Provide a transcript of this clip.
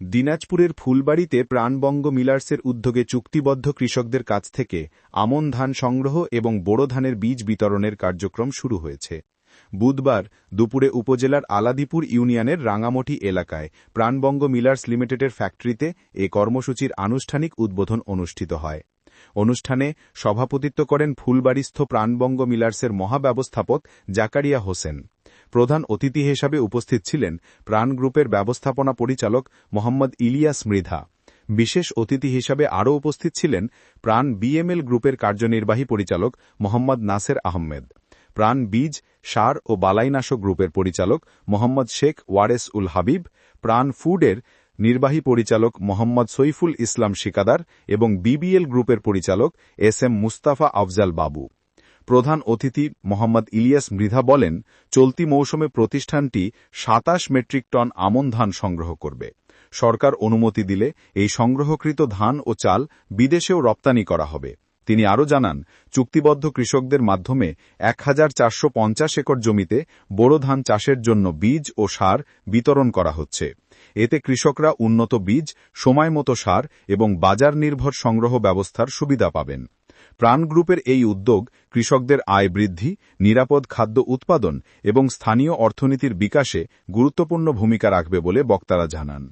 দিনাজপুরের ফুলবাড়িতে প্রাণবঙ্গ মিলার্সের উদ্যোগে চুক্তিবদ্ধ কৃষকদের কাছ থেকে আমন ধান সংগ্রহ এবং বোড়ো ধানের বীজ বিতরণের কার্যক্রম শুরু হয়েছে। বুধবার দুপুরে উপজেলার আলাদিপুর ইউনিয়নের রাঙামটি এলাকায় প্রাণবঙ্গ মিলার্স লিমিটেডের ফ্যাক্টরিতে এ কর্মসূচির আনুষ্ঠানিক উদ্বোধন অনুষ্ঠিত হয়। অনুষ্ঠানে সভাপতিত্ব করেন ফুলবাড়িস্থ প্রাণবঙ্গ মিলার্সের মহাব্যবস্থাপক জাকারিয়া হোসেন। প্রধান অতিথি হিসাবে উপস্থিত ছিলেন প্রাণ গ্রুপের ব্যবস্থাপনা পরিচালক মোহাম্মদ ইলিয়াস মৃধা। বিশেষ অতিথি হিসাবে আরও উপস্থিত ছিলেন প্রাণ বিএমএল গ্রুপের কার্যনির্বাহী পরিচালক মোহাম্মদ নাসের আহমেদ। প্রাণ বীজ, সার ও বালাইনাশক গ্রুপের পরিচালক মোহাম্মদ শেখ ওয়ারেস উল হাবিব। প্রাণ ফুডের নির্বাহী পরিচালক মোহাম্মদ সৈফুল ইসলাম শিকাদার এবং বিবিএল গ্রুপের পরিচালক এস এম মুস্তাফা আফজাল বাবু। প্রধান অতিথি মোহাম্মদ ইলিয়াস মৃধা বলেন, চলতি মৌসুমে প্রতিষ্ঠানটি সাতাশ মেট্রিক টন আমন ধান সংগ্রহ করবে। সরকার অনুমতি দিলে এই সংগ্রহকৃত ধান ও চাল বিদেশেও রপ্তানি করা হবে। তিনি আরও জানান, চুক্তিবদ্ধ কৃষকদের মাধ্যমে এক হাজার চারশো পঞ্চাশ একর জমিতে বোরো ধান চাষের জন্য বীজ ও সার বিতরণ করা হচ্ছে। এতে কৃষকরা উন্নত বীজ, সময়মতো সার এবং বাজার নির্ভর সংগ্রহ ব্যবস্থার সুবিধা পাবেন। প্রাণ গ্রুপের এই উদ্যোগ কৃষকদের আয় বৃদ্ধি, নিরাপদ খাদ্য উৎপাদন এবং স্থানীয় অর্থনীতির বিকাশে গুরুত্বপূর্ণ ভূমিকা রাখবে বলে বক্তারা জানান।